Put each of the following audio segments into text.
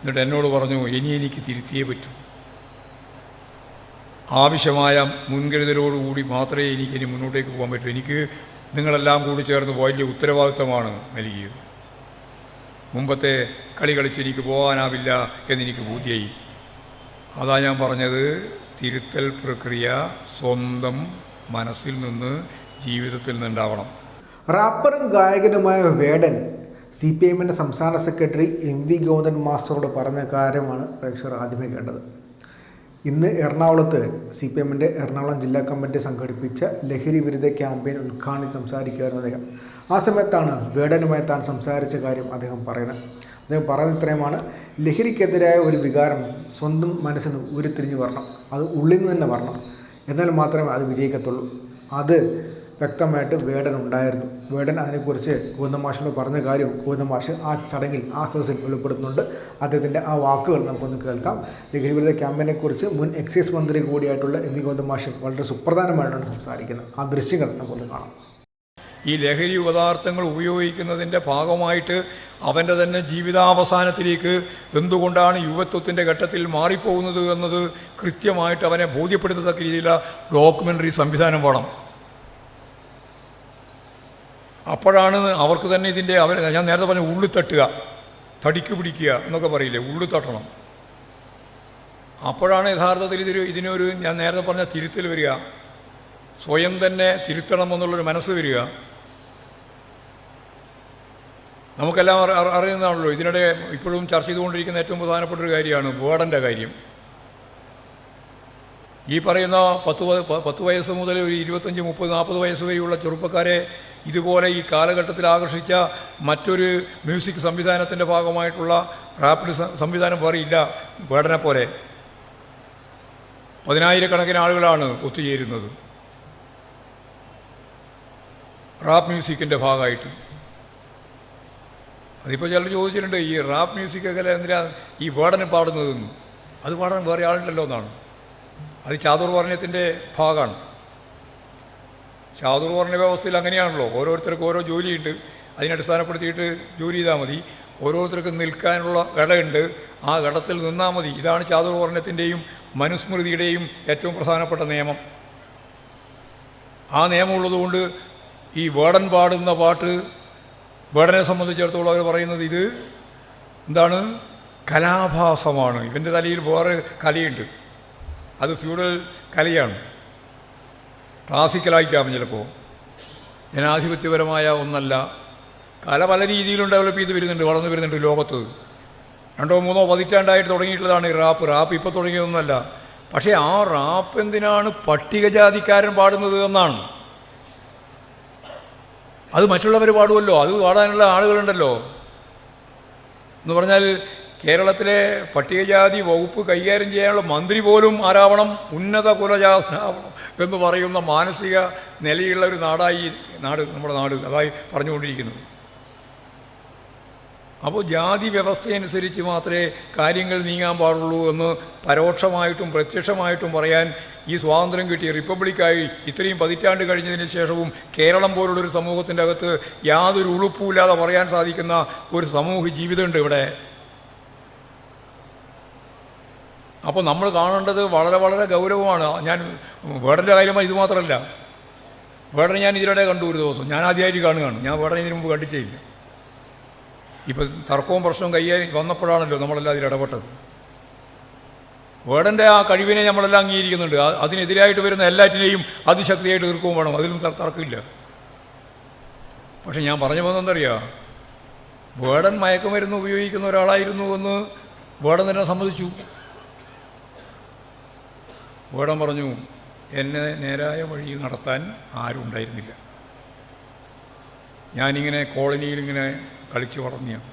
എന്നിട്ട് എന്നോട് പറഞ്ഞു ഇനി എനിക്ക് തിരുത്തിയേ പറ്റൂ. ആവശ്യമായ മുൻകരുതലോടുകൂടി മാത്രമേ എനിക്ക് ഇനി മുന്നോട്ടേക്ക് പോകാൻ പറ്റൂ. എനിക്ക് നിങ്ങളെല്ലാം കൂടി ചേർന്ന് വലിയ ഉത്തരവാദിത്തമാണ് നൽകിയത്. മുമ്പത്തെ കളി കളിച്ച് എനിക്ക് പോകാനാവില്ല എന്നെനിക്ക് ബോധ്യായി. അതാ ഞാൻ പറഞ്ഞത് തിരുത്തൽ പ്രക്രിയ സ്വന്തം മനസ്സിൽ നിന്ന് ജീവിതത്തിൽ നിന്നുണ്ടാവണം റാപ്പറും ഗായകനുമായ വേടൻ സി പി എമ്മിന്റെ സംസ്ഥാന സെക്രട്ടറി എം വി ഗോവിന്ദൻ മാസ്റ്ററോട് പറഞ്ഞ കാര്യമാണ് പ്രേക്ഷകർ ആദ്യമേ കേട്ടത്. ഇന്ന് എറണാകുളത്ത് സി പി എമ്മിന്റെ എറണാകുളം ജില്ലാ കമ്മിറ്റി സംഘടിപ്പിച്ച ലഹരി വിരുദ്ധ ക്യാമ്പയിൻ ഉദ്ഘാടനം സംസാരിക്കുകയായിരുന്നു അദ്ദേഹം. ആ സമയത്താണ് വേടനുമായി താൻ സംസാരിച്ച കാര്യം അദ്ദേഹം പറയുന്നത്. അദ്ദേഹം പറയുന്ന ഇത്രയുമാണ്. ലഹരിക്കെതിരായ ഒരു വികാരം സ്വന്തം മനസ്സിൽ നിന്ന് ഉരുത്തിരിഞ്ഞ് വരണം. അത് ഉള്ളിൽ നിന്ന് തന്നെ വരണം. എന്നാൽ മാത്രമേ അത് വിജയിക്കത്തുള്ളൂ. അത് വ്യക്തമായിട്ട് വേടൻ ഉണ്ടായിരുന്നു. വേടൻ അതിനെക്കുറിച്ച് ഗോവിന്ദമാഷിനോട് പറഞ്ഞ കാര്യം ഗോവിന്ദമാഷ് ആ ചടങ്ങിൽ ആ സദസ്സിൽ വെളിപ്പെടുത്തുന്നുണ്ട്. അദ്ദേഹത്തിന്റെ ആ വാക്കുകൾ നമുക്കൊന്ന് കേൾക്കാം. ലഹരിവിരുദ്ധ ക്യാമ്പയിനെക്കുറിച്ച് മുൻ എക്സൈസ് മന്ത്രി കൂടിയായിട്ടുള്ള എം വി ഗോവിന്ദമാഷ് വളരെ സുപ്രധാനമായിട്ടാണ് സംസാരിക്കുന്നത്. ആ ദൃശ്യങ്ങൾ നമുക്കൊന്ന് കാണാം. ഈ ലഹരി പദാർത്ഥങ്ങൾ ഉപയോഗിക്കുന്നതിന്റെ ഭാഗമായിട്ട് അവന്റെ തന്നെ ജീവിതാവസാനത്തിലേക്ക് എന്തുകൊണ്ടാണ് യുവത്വത്തിന്റെ ഘട്ടത്തിൽ മാറിപ്പോകുന്നത് എന്നത് കൃത്യമായിട്ട് അവനെ ബോധ്യപ്പെടുത്തത്തക്ക രീതിയിലുള്ള ഡോക്യുമെന്ററി സംവിധാനം വേണം. അപ്പോഴാണ് അവർക്ക് തന്നെ ഇതിന്റെ അവർ ഞാൻ നേരത്തെ പറഞ്ഞ ഉള്ളു തട്ടുക തടിക്ക് പിടിക്കുക എന്നൊക്കെ പറയില്ലേ ഉള്ളു തട്ടണം. അപ്പോഴാണ് യഥാർത്ഥത്തിൽ ഇതൊരു ഇതിനൊരു ഞാൻ നേരത്തെ പറഞ്ഞ തിരുത്തൽ വരിക സ്വയം തന്നെ തിരുത്തണം എന്നുള്ളൊരു മനസ്സ് വരിക. നമുക്കെല്ലാം അറി- അറി- അറിയുന്നതാണല്ലോ ഇതിനിടെ ഇപ്പോഴും ചർച്ച ചെയ്തുകൊണ്ടിരിക്കുന്ന ഏറ്റവും പ്രധാനപ്പെട്ട ഒരു കാര്യമാണ് ബോർഡന്റെ കാര്യം. ഈ പറയുന്ന പത്ത് പത്ത് വയസ്സ് മുതൽ ഒരു ഇരുപത്തഞ്ച് മുപ്പത് നാൽപ്പത് വയസ്സ് വരെയുള്ള ചെറുപ്പക്കാരെ ഇതുപോലെ ഈ കാലഘട്ടത്തിൽ ആകർഷിച്ച മറ്റൊരു മ്യൂസിക് സംവിധാനത്തിന്റെ ഭാഗമായിട്ടുള്ള റാപ്പിഡ് സംവിധാനം വേറെ ഇല്ല വേടനെ പോലെ. പതിനായിരക്കണക്കിന് ആളുകളാണ് ഒത്തുചേരുന്നത്. റാപ്പ് മ്യൂസിക്കിന്റെ ഭാഗമായിട്ട്. അതിപ്പോൾ ചിലർ ചോദിച്ചിട്ടുണ്ട് ഈ റാപ്പ് മ്യൂസിക്കൊക്കെ എന്തിനാ ഈ വേടനെ പാടുന്നതെന്ന്? അത് പാടാൻ വേറെ ആളുണ്ടല്ലോ എന്നാണ്. അത് ചാതുർവർണയത്തിന്റെ ഭാഗമാണ്. ചാതുർവർണ വ്യവസ്ഥയിൽ അങ്ങനെയാണല്ലോ. ഓരോരുത്തർക്കും ഓരോ ജോലിയുണ്ട്. അതിനടിസ്ഥാനപ്പെടുത്തിയിട്ട് ജോലി ചെയ്താൽ മതി. ഓരോരുത്തർക്കും നിൽക്കാനുള്ള ഇടമുണ്ട് ആ ഘടത്തിൽ നിന്നാൽ മതി. ഇതാണ് ചാതുർവർണയത്തിന്റെയും മനുസ്മൃതിയുടെയും ഏറ്റവും പ്രധാനപ്പെട്ട നിയമം. ആ നിയമമുള്ളതുകൊണ്ട് ഈ വേടൻ പാടുന്ന പാട്ട് വേടനെ സംബന്ധിച്ചിടത്തോളം അവർ പറയുന്നത് ഇത് എന്താണ്? കലാഭാസമാണ്. ഇവന്റെ തലയിൽ വേറെ കലയുണ്ട്. അത് ഫ്യൂഡൽ കലയാണ്. ക്ലാസിക്കലായിക്കാം ചിലപ്പോൾ ജനാധിപത്യപരമായ ഒന്നല്ല. കല പല രീതിയിലും ഡെവലപ്പ് ചെയ്ത് വരുന്നുണ്ട് വളർന്നു വരുന്നുണ്ട് ലോകത്ത്. രണ്ടോ മൂന്നോ പതിറ്റാണ്ടായിട്ട് തുടങ്ങിയിട്ടുള്ളതാണ് ഈ റാപ്പ്. റാപ്പ് ഇപ്പോൾ തുടങ്ങിയതൊന്നുമല്ല. പക്ഷേ ആ റാപ്പ് എന്തിനാണ് പട്ടികജാതിക്കാരൻ പാടുന്നത് എന്നാണ്. അത് മറ്റുള്ളവർ പാടുമല്ലോ. അത് പാടാനുള്ള ആളുകളുണ്ടല്ലോ. എന്ന് പറഞ്ഞാൽ കേരളത്തിലെ പട്ടികജാതി വകുപ്പ് കൈകാര്യം ചെയ്യാനുള്ള മന്ത്രി പോലും ആരാവണം ഉന്നത കുലജാതനാവണം എന്ന് പറയുന്ന മാനസിക നിലയുള്ള ഒരു നാടായി നാട് നമ്മുടെ നാട് അതായി പറഞ്ഞുകൊണ്ടിരിക്കുന്നത് അപ്പോൾ ജാതി വ്യവസ്ഥയനുസരിച്ച് മാത്രമേ കാര്യങ്ങൾ നീങ്ങാൻ പാടുള്ളൂ എന്ന് പരോക്ഷമായിട്ടും പ്രത്യക്ഷമായിട്ടും പറയാൻ ഈ സ്വാതന്ത്ര്യം കിട്ടിയ റിപ്പബ്ലിക്കായി ഇത്രയും പതിറ്റാണ്ട് കഴിഞ്ഞതിന് ശേഷവും കേരളം പോലുള്ളൊരു സമൂഹത്തിന്റെ അകത്ത് യാതൊരു ഉളുപ്പുമില്ലാതെ പറയാൻ സാധിക്കുന്ന ഒരു സമൂഹ ജീവിതമുണ്ട് ഇവിടെ. അപ്പോൾ നമ്മൾ കാണേണ്ടത് വളരെ വളരെ ഗൗരവമാണ്. ഞാൻ വേടന്റെ കാര്യമായി ഇത് മാത്രമല്ല. ഞാൻ ഇതിനിടെ കണ്ടു ഒരു ദിവസം. ഞാൻ ആദ്യമായിട്ട് കാണുകയാണ്. ഞാൻ വേടനെ ഇതിനു മുമ്പ് കണ്ടിട്ടേയില്ല. ഇപ്പം തർക്കവും പ്രശ്നവും കൈകാര്യം വന്നപ്പോഴാണല്ലോ നമ്മളെല്ലാം അതിൽ ഇടപെട്ടത്. വേടന്റെ ആ കഴിവിനെ നമ്മളെല്ലാം അംഗീകരിക്കുന്നുണ്ട്. അതിനെതിരായിട്ട് വരുന്ന എല്ലാറ്റിനെയും അതിശക്തിയായിട്ട് തീർക്കുകയും വേണം. അതിലും തർക്കമില്ല. പക്ഷെ ഞാൻ പറഞ്ഞു പോകുന്നതെന്തറിയാം വേടൻ മയക്കുമരുന്ന് ഉപയോഗിക്കുന്ന ഒരാളായിരുന്നു എന്ന് വേടൻ തന്നെ സമ്മതിച്ചു. വേടൻ പറഞ്ഞു എന്നെ നേരായ വഴി നടത്താൻ ആരും ഉണ്ടായിരുന്നില്ല. ഞാനിങ്ങനെ കോളനിയിൽ ഇങ്ങനെ കളിച്ചു വളർന്നിയാണ്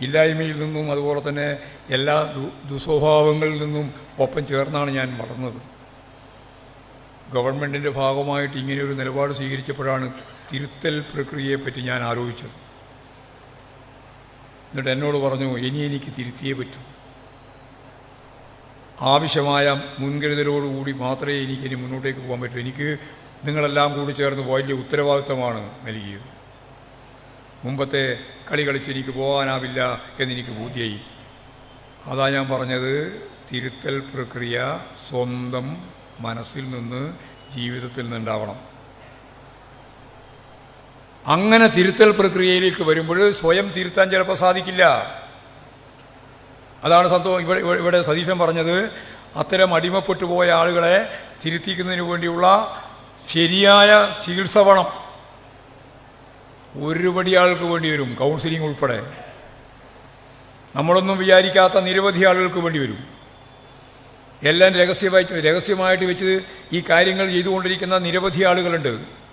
ഇല്ലായ്മയിൽ നിന്നും അതുപോലെ തന്നെ എല്ലാ ദു ദുസ്വഭാവങ്ങളിൽ നിന്നും ഒപ്പം ചേർന്നാണ് ഞാൻ വളർന്നത്. ഗവൺമെന്റിന്റെ ഭാഗമായിട്ട് ഇങ്ങനെയൊരു നിലപാട് സ്വീകരിച്ചപ്പോഴാണ് തിരുത്തൽ പ്രക്രിയയെപ്പറ്റി ഞാൻ ആലോചിച്ചത്. എന്നിട്ട് എന്നോട് പറഞ്ഞു ഇനി എനിക്ക് തിരുത്തിയേ പറ്റൂ. ആവശ്യമായ മുൻകരുതലോടുകൂടി മാത്രമേ എനിക്ക് ഇനി മുന്നോട്ടേക്ക് പോകാൻ പറ്റൂ. എനിക്ക് നിങ്ങളെല്ലാം കൂടി ചേർന്ന് വലിയ ഉത്തരവാദിത്തമാണ് നൽകിയത്. മുമ്പത്തെ കളി കളിച്ച് എനിക്ക് പോകാനാവില്ല എന്നെനിക്ക് ബോധ്യായി. അതാ ഞാൻ പറഞ്ഞത് തിരുത്തൽ പ്രക്രിയ സ്വന്തം മനസ്സിൽ നിന്ന് ജീവിതത്തിൽ നിന്നുണ്ടാവണം അങ്ങനെ തിരുത്തൽ പ്രക്രിയയിലേക്ക് വരുമ്പോൾ സ്വയം തിരുത്താൻ ചിലപ്പോൾ സാധിക്കില്ല. അതാണ് സന്തോഷം. ഇവിടെ ഇവിടെ- സതീശൻ പറഞ്ഞത് അത്തരം അടിമപ്പെട്ടു പോയ ആളുകളെ തിരുത്തിക്കുന്നതിന് വേണ്ടിയുള്ള ശരിയായ ചികിത്സ വേണം. ഒരുപടി ആൾക്ക് വേണ്ടി വരും കൗൺസിലിംഗ് ഉൾപ്പെടെ. നമ്മളൊന്നും വിചാരിക്കാത്ത നിരവധി ആളുകൾക്ക് വേണ്ടി വരും. എല്ലാം രഹസ്യമായിട്ട് രഹസ്യമായിട്ട് വെച്ച് ഈ കാര്യങ്ങൾ ചെയ്തുകൊണ്ടിരിക്കുന്ന നിരവധി ആളുകളുണ്ട്.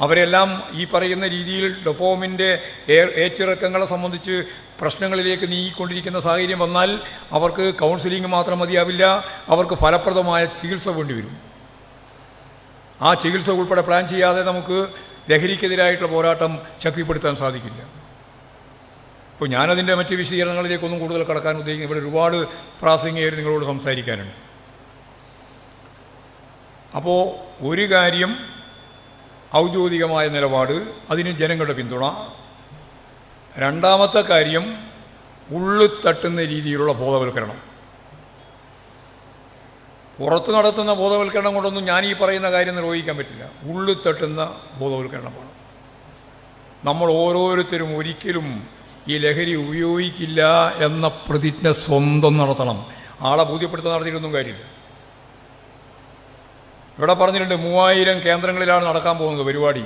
അവരെല്ലാം ഈ പറയുന്ന രീതിയിൽ ഡൊപ്പോമിന്റെ ഏറ്റിറക്കങ്ങളെ സംബന്ധിച്ച് പ്രശ്നങ്ങളിലേക്ക് നീങ്ങിക്കൊണ്ടിരിക്കുന്ന സാഹചര്യം വന്നാൽ അവർക്ക് കൗൺസിലിംഗ് മാത്രം മതിയാവില്ല അവർക്ക് ഫലപ്രദമായ ചികിത്സ വേണ്ടിവരും. ആ ചികിത്സ ഉൾപ്പെടെ പ്ലാൻ ചെയ്യാതെ നമുക്ക് ലഹരിക്കെതിരായിട്ടുള്ള പോരാട്ടം ശക്തിപ്പെടുത്താൻ സാധിക്കില്ല. ഇപ്പോൾ ഞാനതിന്റെ മറ്റ് വിശദീകരണങ്ങളിലേക്കൊന്നും കൂടുതൽ കടക്കാൻ ഉദ്ദേശിക്കുന്നു ഇവിടെ ഒരുപാട് പ്രാസംഗികർ നിങ്ങളോട് സംസാരിക്കാനുണ്ട്. അപ്പോൾ ഒരു കാര്യം ഔദ്യോഗികമായ നിലപാട് അതിന് ജനങ്ങളുടെ പിന്തുണ. രണ്ടാമത്തെ കാര്യം ഉള്ളു തട്ടുന്ന രീതിയിലുള്ള ബോധവൽക്കരണം. പുറത്ത് നടത്തുന്ന ബോധവൽക്കരണം കൊണ്ടൊന്നും ഞാൻ ഈ പറയുന്ന കാര്യം നിർവഹിക്കാൻ പറ്റില്ല. ഉള്ളു തട്ടുന്ന ബോധവൽക്കരണം വേണം നമ്മൾ ഓരോരുത്തരും ഒരിക്കലും ഈ ലഹരി ഉപയോഗിക്കില്ല എന്ന പ്രതിജ്ഞ സ്വന്തം നടത്തണം. ആളെ ബോധ്യപ്പെടുത്താൻ നടത്തിയിട്ടൊന്നും കാര്യമില്ല. ഇവിടെ പറഞ്ഞിട്ടുണ്ട് മൂവായിരം കേന്ദ്രങ്ങളിലാണ് നടക്കാൻ പോകുന്നത് പരിപാടി.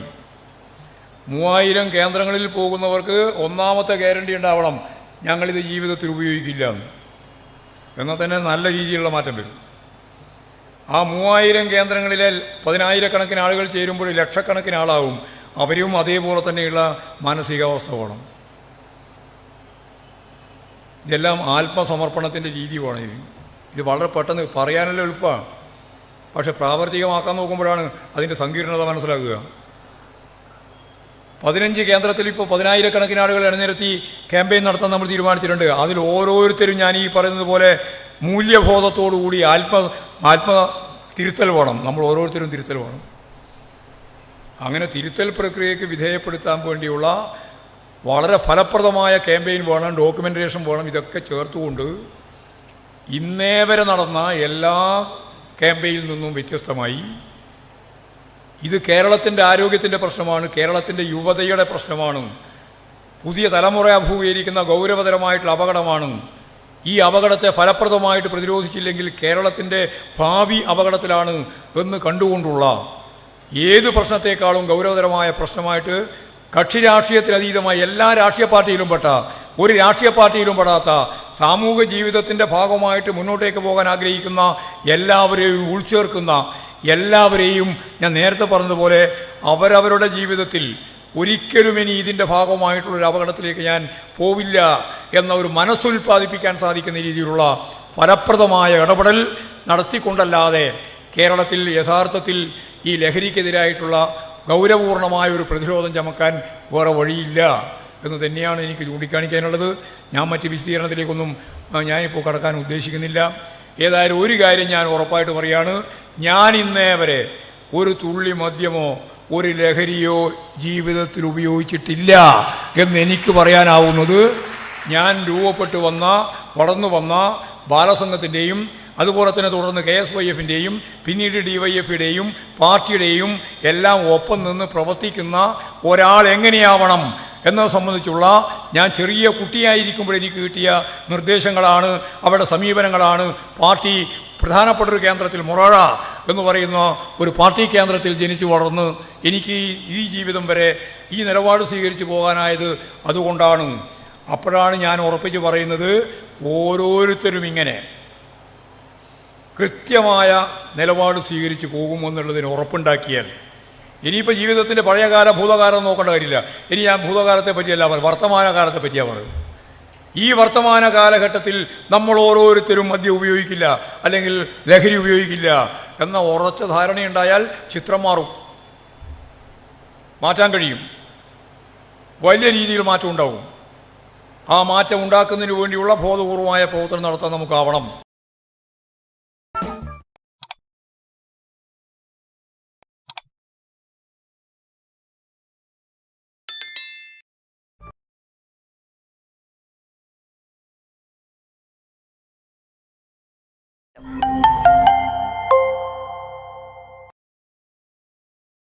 മൂവായിരം കേന്ദ്രങ്ങളിൽ പോകുന്നവർക്ക് ഒന്നാമത്തെ ഗ്യാരണ്ടി ഉണ്ടാവണം ഞങ്ങളിത് ജീവിതത്തിൽ ഉപയോഗിക്കില്ല എന്ന്. എന്നാൽ തന്നെ നല്ല രീതിയിലുള്ള മാറ്റം വരും. ആ മൂവായിരം കേന്ദ്രങ്ങളിലെ പതിനായിരക്കണക്കിന് ആളുകൾ ചേരുമ്പോൾ ലക്ഷക്കണക്കിന് ആളാവും. അവരും അതേപോലെ തന്നെയുള്ള മാനസികാവസ്ഥ വേണം. ഇതെല്ലാം ആത്മസമർപ്പണത്തിന്റെ രീതി വേണം ഇത്. ഇത് വളരെ പെട്ടെന്ന് പറയാനല്ല എളുപ്പമാണ്. പക്ഷെ പ്രാവർത്തികമാക്കാൻ നോക്കുമ്പോഴാണ് അതിന്റെ സങ്കീർണത മനസ്സിലാക്കുക പതിനഞ്ച് കേന്ദ്രത്തിൽ ഇപ്പോൾ പതിനായിരക്കണക്കിന് ആളുകൾ അണിനിരത്തി ക്യാമ്പയിൻ നടത്താൻ നമ്മൾ തീരുമാനിച്ചിട്ടുണ്ട്. അതിൽ ഓരോരുത്തരും ഞാൻ ഈ പറയുന്നത് പോലെ മൂല്യബോധത്തോടുകൂടി ആത്മ ആത്മ തിരുത്തൽ വേണം. നമ്മൾ ഓരോരുത്തരും തിരുത്തൽ വേണം. അങ്ങനെ തിരുത്തൽ പ്രക്രിയയ്ക്ക് വിധേയപ്പെടുത്താൻ വേണ്ടിയുള്ള വളരെ ഫലപ്രദമായ ക്യാമ്പയിൻ വേണം ഡോക്യുമെന്റേഷൻ വേണം ഇതൊക്കെ ചേർത്തുകൊണ്ട് ഇന്നേ വരെ നടന്ന എല്ലാ ക്യാമ്പയിനിൽ നിന്നും വ്യത്യസ്തമായി. ഇത് കേരളത്തിന്റെ ആരോഗ്യത്തിന്റെ പ്രശ്നമാണ് കേരളത്തിന്റെ യുവതയുടെ പ്രശ്നമാണ് പുതിയ തലമുറ അഭിമുഖീകരിക്കുന്ന ഗൗരവതരമായിട്ടുള്ള അപകടമാണ്. ഈ അപകടത്തെ ഫലപ്രദമായിട്ട് പ്രതിരോധിച്ചില്ലെങ്കിൽ കേരളത്തിന്റെ ഭാവി അപകടത്തിലാണ് എന്ന് കണ്ടുകൊണ്ടുള്ള ഏത് പ്രശ്നത്തെക്കാളും ഗൗരവതരമായ പ്രശ്നമായിട്ട് കക്ഷി രാഷ്ട്രീയത്തിലതീതമായ എല്ലാ രാഷ്ട്രീയ പാർട്ടിയിലും പെട്ട ഒരു രാഷ്ട്രീയ പാർട്ടിയിലും പെടാത്ത സാമൂഹിക ജീവിതത്തിന്റെ ഭാഗമായിട്ട് മുന്നോട്ടേക്ക് പോകാൻ ആഗ്രഹിക്കുന്ന എല്ലാവരെയും ഉൾച്ചേർക്കുന്ന എല്ലാവരെയും ഞാൻ നേരത്തെ പറഞ്ഞതുപോലെ അവരവരുടെ ജീവിതത്തിൽ ഒരിക്കലും ഇനി ഇതിന്റെ ഭാഗമായിട്ടുള്ളൊരു അപകടത്തിലേക്ക് ഞാൻ പോവില്ല എന്ന ഒരു മനസ്സുൽപ്പാദിപ്പിക്കാൻ സാധിക്കുന്ന രീതിയിലുള്ള ഫലപ്രദമായ ഇടപെടൽ നടത്തിക്കൊണ്ടല്ലാതെ കേരളത്തിൽ യഥാർത്ഥത്തിൽ ഈ ലഹരിക്കെതിരായിട്ടുള്ള ഗൗരവപൂർണമായ ഒരു പ്രതിരോധം ചമക്കാൻ വേറെ വഴിയില്ല. എന്ന് തന്നെയാണ് എനിക്ക് ചൂണ്ടിക്കാണിക്കാനുള്ളത്. ഞാൻ മറ്റ് വിശദീകരണത്തിലേക്കൊന്നും ഞാനിപ്പോൾ കടക്കാൻ ഉദ്ദേശിക്കുന്നില്ല. ഏതായാലും ഒരു കാര്യം ഞാൻ ഉറപ്പായിട്ട് പറയാണ്. ഞാൻ ഇന്നേ വരെ ഒരു തുള്ളി മദ്യമോ ഒരു ലഹരിയോ ജീവിതത്തിൽ ഉപയോഗിച്ചിട്ടില്ല എന്ന് എനിക്ക് പറയാനാവുന്നത് ഞാൻ രൂപപ്പെട്ടു വന്ന വളർന്നു വന്ന ബാലസംഘത്തിന്റെയും അതുപോലെ തന്നെ തുടർന്ന് കെ എസ് വൈ എഫിന്റെയും പിന്നീട് ഡി വൈ എഫിന്റെയും പാർട്ടിയുടെയും എല്ലാം ഒപ്പം നിന്ന് പ്രവർത്തിക്കുന്ന ഒരാൾ എങ്ങനെയാവണം എന്നത് സംബന്ധിച്ചുള്ള ഞാൻ ചെറിയ കുട്ടിയായിരിക്കുമ്പോൾ എനിക്ക് കിട്ടിയ നിർദ്ദേശങ്ങളാണ് അവരുടെ സമീപനങ്ങളാണ്. പാർട്ടി പ്രധാനപ്പെട്ട ഒരു കേന്ദ്രത്തിൽ മൊറാഴ എന്ന് പറയുന്ന ഒരു പാർട്ടി കേന്ദ്രത്തിൽ ജനിച്ചു വളർന്ന് എനിക്ക് ഈ ജീവിതം വരെ ഈ നിലപാട് സ്വീകരിച്ചു പോകാനായത് അതുകൊണ്ടാണ്. അപ്പോഴാണ് ഞാൻ ഉറപ്പിച്ച് പറയുന്നത് ഓരോരുത്തരും ഇങ്ങനെ കൃത്യമായ നിലപാട് സ്വീകരിച്ചു പോകുമെന്നുള്ളതിന് ഉറപ്പുണ്ടാക്കിയാൽ ഇനിയിപ്പോൾ ജീവിതത്തിന്റെ പഴയകാല ഭൂതകാലം നോക്കേണ്ട കാര്യമില്ല. ഇനി ഞാൻ ഭൂതകാലത്തെ പറ്റിയല്ല പറയും വർത്തമാനകാലത്തെ പറ്റിയാണ് പറയും ഈ വർത്തമാന കാലഘട്ടത്തിൽ നമ്മൾ ഓരോരുത്തരും മദ്യം ഉപയോഗിക്കില്ല അല്ലെങ്കിൽ ലഹരി ഉപയോഗിക്കില്ല എന്ന ഉറച്ച ധാരണയുണ്ടായാൽ ചിത്രം മാറും. മാറ്റാൻ കഴിയും. വലിയ രീതിയിൽ മാറ്റം ഉണ്ടാവും. ആ മാറ്റം ഉണ്ടാക്കുന്നതിന് വേണ്ടിയുള്ള ബോധപൂർവമായ പ്രവർത്തനം നടത്താൻ നമുക്കാവണം